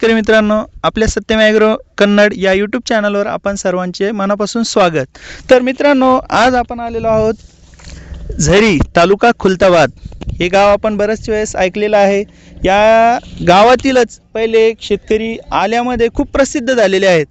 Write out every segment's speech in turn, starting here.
शेतकरी मित्रांनो आपल्या सत्यम ॲग्रो कन्नड या यूट्यूब चॅनलवर आपण सर्वांचे मनापासून स्वागत. तर मित्रांनो आज आपण आलेलो आहोत झरी तालुका खुलताबाद. हे गाव आपण बऱ्याच वेळेस ऐकलेलं आहे. या गावातीलच पहिले एक शेतकरी आल्यामध्ये खूप प्रसिद्ध झालेले आहेत.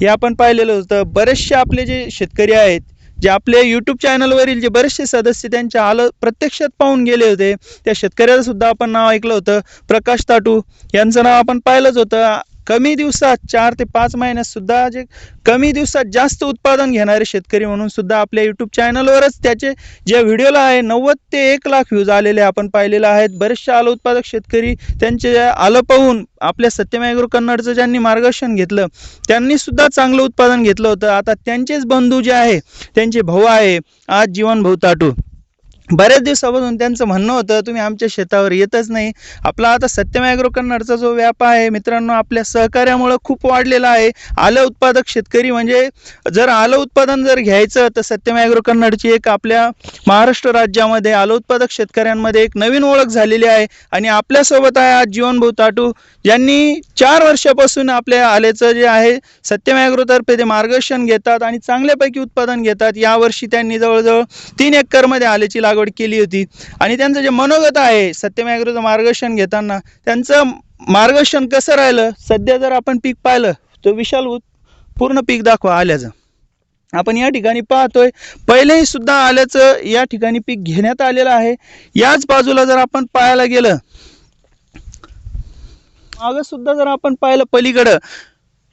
हे आपण पाहिलेलं होतं. बरेचसे आपले जे शेतकरी आहेत जे आपले यूट्यूब चॅनलवरील जे बरेचसे सदस्य त्यांच्या आलं प्रत्यक्षात पाहून गेले होते त्या शेतकऱ्याचं सुद्धा आपण नाव ऐकलं होतं प्रकाश ताटू. यांचं नाव आपण पाहिलंच होतं. कमी दिवसात चार ते पाच महिन्यात सुद्धा जे कमी दिवसात जास्त उत्पादन घेणारे शेतकरी म्हणून सुद्धा आपल्या यूट्यूब चॅनलवरच त्याचे जे व्हिडिओला आहे नव्वद ते एक लाख व्ह्यूज आलेले आपण पाहिलेले आहेत. बरेचसे आलं उत्पादक शेतकरी त्यांचे आलं पाहून आपल्या सत्यमायगुरु कन्नडचं ज्यांनी मार्गदर्शन घेतलं त्यांनी सुद्धा चांगलं उत्पादन घेतलं होतं. आता त्यांचेच बंधू जे आहे त्यांचे भाऊ आहे. आज जीवन भाऊ ताटू. बऱ्याच दिवसापासून त्यांचं म्हणणं होतं तुम्ही आमच्या शेतावर येतच नाही. आपला आता सत्यम ॲग्रो कन्नडचा जो व्याप आहे मित्रांनो आपल्या सहकार्यामुळं खूप वाढलेला आहे. आलं उत्पादक शेतकरी म्हणजे जर आलं उत्पादन जर घ्यायचं तर सत्यम ॲग्रो कन्नडची एक आपल्या महाराष्ट्र राज्यामध्ये आलं उत्पादक शेतकऱ्यांमध्ये एक नवीन ओळख झालेली आहे. आणि आपल्यासोबत आहे आज जीवनभाऊ ताटू. ज्यांनी चार वर्षापासून आपल्या आलेचं जे आहे सत्यम ॲग्रोतर्फे ते मार्गदर्शन घेतात आणि चांगल्यापैकी उत्पादन घेतात. यावर्षी त्यांनी जवळजवळ तीन एकरमध्ये आल्याची लागवड केली होती. आणि त्यांचं जे मनोगत आहे सत्यमॅग्रोचं मार्गदर्शन घेताना त्यांचं मार्गदर्शन कसं राहिलं? सध्या जर आपण पीक पाहिलं तर विशाल पूर्ण पीक दाखवा आल्याचं. आपण या ठिकाणी पाहतोय पहिलेही सुद्धा आल्याचं या ठिकाणी पीक घेण्यात आलेलं आहे. याच बाजूला जर आपण पाहायला गेलं मागं सुद्धा जर आपण पाहिलं पलीकडं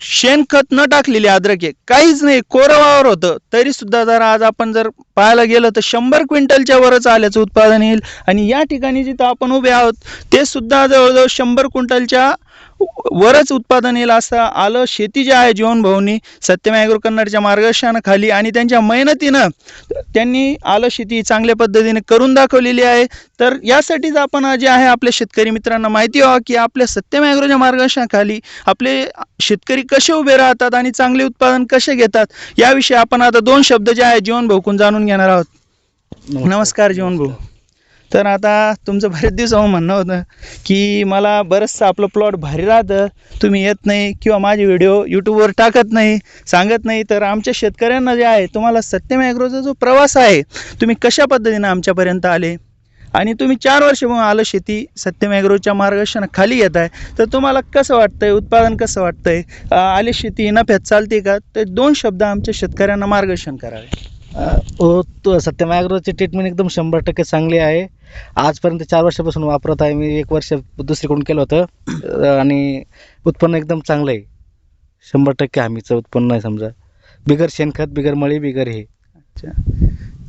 शेणखत न टाकलेली अद्रक आहे. काहीच नाही कोरवावर होतं. तरी सुद्धा जर आज आपण जर पाहायला गेलं तर शंभर क्विंटलच्या वरच आल्याचं उत्पादन येईल. आणि या ठिकाणी जिथं आपण उभे आहोत ते सुद्धा जवळजवळ शंभर क्विंटलच्या वरच उत्पादन येईल असं आलं. शेती जे आहे जीवनभाऊनी सत्यम ॲग्रो कन्नडच्या मार्गदर्शनाखाली आणि त्यांच्या मेहनतीनं त्यांनी आलं शेती चांगल्या पद्धतीने करून दाखवलेली आहे. तर यासाठीच आपण जे आहे आपल्या शेतकरी मित्रांना माहिती व्हावं की आपल्या सत्यम ॲग्रोच्या मार्गदर्शनाखाली आपले शेतकरी कसे उभे राहतात आणि चांगले उत्पादन कसे घेतात याविषयी आपण आता दोन शब्द जे आहे जीवन भाऊकून जाणून घेणार आहोत. नमस्कार. जीवन भाऊ तर आता तुमचं बरेच दिवसाहून म्हणणं होतं की मला बरंचसं आपलं प्लॉट भारी राहतं. तुम्ही येत नाही किंवा माझे व्हिडिओ यूट्यूबवर टाकत नाही सांगत नाही. तर आमच्या शेतकऱ्यांना जे आहे तुम्हाला सत्यम ॲग्रोचा जो प्रवास आहे तुम्ही कशा पद्धतीनं आमच्यापर्यंत आले? आणि तुम्ही चार वर्ष मग आलं शेती सत्यम ॲग्रोच्या मार्गदर्शनाखाली येत आहे. तर तुम्हाला कसं वाटतंय उत्पादन कसं वाटतंय? आहे आले शेती नफ्यात चालते का? तर दोन शब्द आमच्या शेतकऱ्यांना मार्गदर्शन करावे. हो तो सत्यम ॲग्रोची ट्रीटमेंट एकदम शंभर टक्के चांगली आहे. आजपर्यंत चार वर्षापासून वापरत आहे. मी एक वर्ष दुसरीकडून केलं होतं. आणि उत्पन्न एकदम चांगलं आहे. शंभर टक्के हमीचं उत्पन्न आहे समजा. बिगर शेणखत बिगर मळी बिगर हे. अच्छा.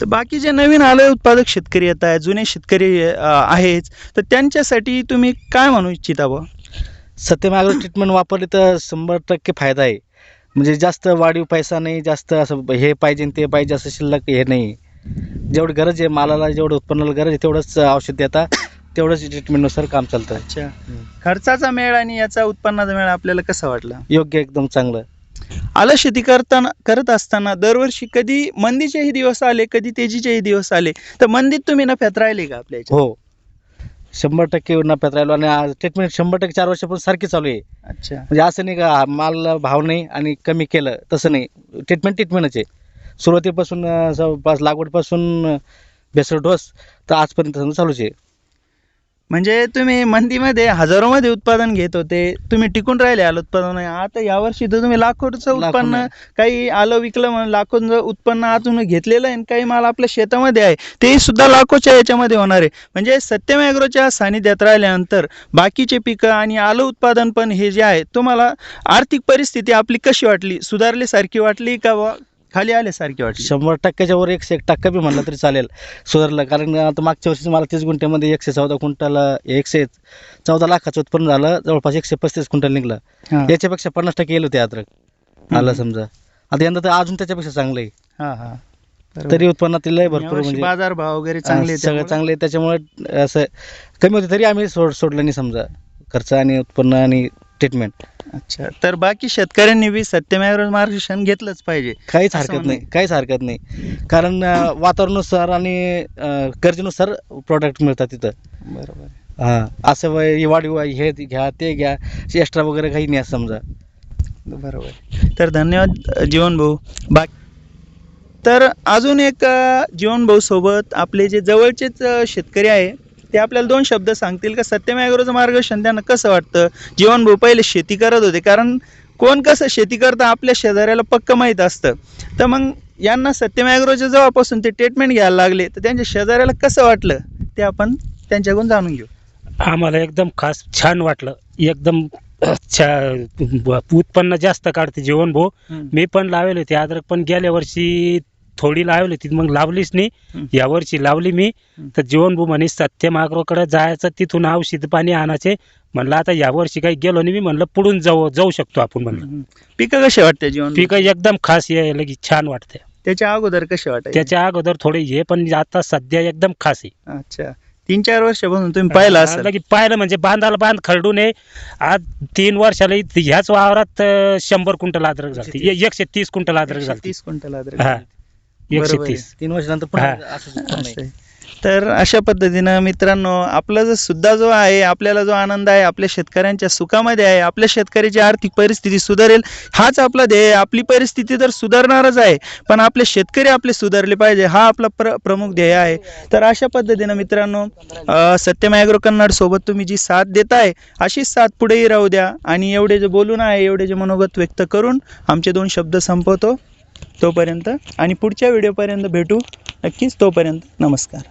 तर बाकी जे नवीन आलं उत्पादक शेतकरी येत आहेत जुने शेतकरी आहेच तर त्यांच्यासाठी तुम्ही काय म्हणू इच्छिता बुवा? सत्यम ॲग्रो ट्रीटमेंट वापरली तर शंभर टक्के फायदा आहे. म्हणजे जास्त वाढीव पैसा नाही जास्त असं हे पाहिजे आणि ते पाहिजे असं शिल्लक हे नाही. जेवढी गरज आहे मालाला जेवढं उत्पन्नाला गरज आहे तेवढंच औषध देता तेवढंच ट्रीटमेंटनुसार काम चालतं. अच्छा. खर्चाचा मेळ आणि याचा उत्पन्नाचा मेळ आपल्याला कसा वाटला? योग्य एकदम चांगलं. आलं शेती करताना करत असताना दरवर्षी कधी मंदीचेही दिवस आले कधी तेजीचेही दिवस आले तर मंदीत तुम्ही नफ्यात राहिले का आपल्या याच्यात? हो. शंभर टक्के नफ्यात राहिलो आणि ट्रीटमेंट शंभर टक्के चार वर्षापासून सारखी चालू आहे. अच्छा. म्हणजे असं नाही का माल भाव नाही आणि कमी केलं तसं नाही. ट्रीटमेंट ट्रीटमेंटच आहे सुरुवातीपासून जवळपास लागवडपासून बेसर डोस तर आजपर्यंत चालूच आहे. म्हणजे तुम्ही मंदीमध्ये हजारोमध्ये उत्पादन घेत होते तुम्ही टिकून राहिले आलं उत्पादन आता यावर्षी तर तुम्ही लाखोचं उत्पन्न. काही आलं विकलं म्हणून लाखोचं उत्पन्न आतून घेतलेलं आहे आणि काही माल आपल्या शेतामध्ये आहे. तेही सुद्धा लाखोच्या याच्यामध्ये होणार आहे. म्हणजे सत्यम ॲग्रोच्या सानिध्यात राहिल्यानंतर बाकीचे पिकं आणि आलं उत्पादन पण हे जे आहे तुम्हाला आर्थिक परिस्थिती आपली कशी वाटली? सुधारल्यासारखी वाटली का खाली आल्यासारखी वाटली. शंभर टक्क्याच्या वर एकशे एक टक्का बी म्हणलं तरी चालेल. सुधारलं. कारण आता मागच्या वर्षी मला तीस गुंठ्यामध्ये एकशे चौदा क्विंटल एकशे चौदा लाखाचं उत्पन्न झालं. जवळपास एकशे पस्तीस क्विंटल निघलं. हा. याच्यापेक्षा पन्नास टक्के येईल होते अद्रक. आलं समजा. आता यंदा तर अजून त्याच्यापेक्षा चांगलं आहे. हा हा. बरोबर. तरी उत्पन्नात लय भरपूर यावर्षी म्हणजे बाजार भाव वगैरे चांगले आहेत सगळं त्यामुळे. चांगलं आहे. त्याच्यामुळे असं कमी होते तरी आम्ही सोड सोडलं नाही समजा. खर्च आणि उत्पन्न आणि ट्रीटमेंट अच्छा. तर बाकी शेतकऱ्यांनी बी सत्यमेव मार्गदर्शन घेतलंच पाहिजे. काहीच हरकत म्हणणं नाही. काहीच हरकत नाही. कारण अं, वातावरणानुसार आणि अं, गरजेनुसार प्रॉडक्ट मिळतात तिथं. बरोबर हा असं वय ही वाढीव आहे, हे घ्या ते घ्या एक्स्ट्रा वगैरे काही नाही असं समजा. बरोबर तर धन्यवाद जीवन भाऊ. बाकी तर अजून एक अ, जीवन भाऊ सोबत आपले जे जवळचेच अ, शेतकरी आहे ते आपल्याला दोन शब्द सांगतील का? सत्यमेग्रोचं मार्गदर्शन त्यांना कसं वाटतं? जीवन भाऊ पहिले शेती करत होते. कारण कोण कसं शेती करतं? आपल्या शेजाऱ्याला पक्क माहीत असतं. तर मग यांना सत्यमेग्रोच्या जेव्हापासून ते ट्रीटमेंट घ्यायला लागले. तर त्यांच्या शेजाऱ्याला कसं वाटलं? ते आपण त्यांच्याकडून जाणून घेऊ. आम्हाला एकदम खास छान वाटलं. एकदम उत्पन्न जास्त काढते जेवण भाऊ मी पण लावले होते. अद्रक पण गेल्या वर्षी थोडी लावली होती मग लावलीच नाही. हं. या वर्षी लावली मी. तर जीवन भाऊ म्हणे सत्य मागरोकडे जायचं तिथून औषध पाणी आणायचे. म्हणलं आता या वर्षी काही गेलो नाही मी म्हणलं पुढून जाऊ जाऊ शकतो आपण म्हणलं. पिकं कसे वाटते जीवन पीक एकदम खास ये लगी छान वाटते. त्याच्या अगोदर कसे वाटायचे? त्याच्या अगोदर थोडे हे पण आता सध्या एकदम खास आहे. अच्छा. तीन चार वर्षापासून तुम्ही पाहिलं असेल? लगी पाहिलं म्हणजे बांधाला बांध खरडून आहे आज तीन वर्षाला ह्याच वावरात शंभर क्विंटल अद्रक झाली एकशे तीस. क्विंटल अद्रक झाली तीस क्विंटल अद्रक. एकशे बरोबर आहे. तीस तीन वर्षानंतर पुन्हा हा. असं आहे. तर अशा पद्धतीनं मित्रांनो आपला जो सुद्धा जो आहे आपल्याला जो आनंद आहे आपल्या शेतकऱ्यांच्या सुखामध्ये आहे आपल्या शेतकऱ्याची आर्थिक परिस्थिती सुधारेल हाच आपला ध्येय आहे. आपली परिस्थिती तर सुधारणारच आहे पण आपले शेतकरी आपले सुधारले पाहिजे हा आपला प्र प्रमुख ध्येय आहे तर अशा पद्धतीनं मित्रांनो अं, सत्यम ॲग्रो कन्नड सोबत तुम्ही जी साथ देताय अशीच साथ पुढेही राहू द्या आणि एवढे जे बोलून आहे एवढे जे मनोगत व्यक्त करून आमचे दोन शब्द संपवतो तोपर्यंत आणि पुढच्या व्हिडिओपर्यंत भेटू. नक्कीच तोपर्यंत नमस्कार.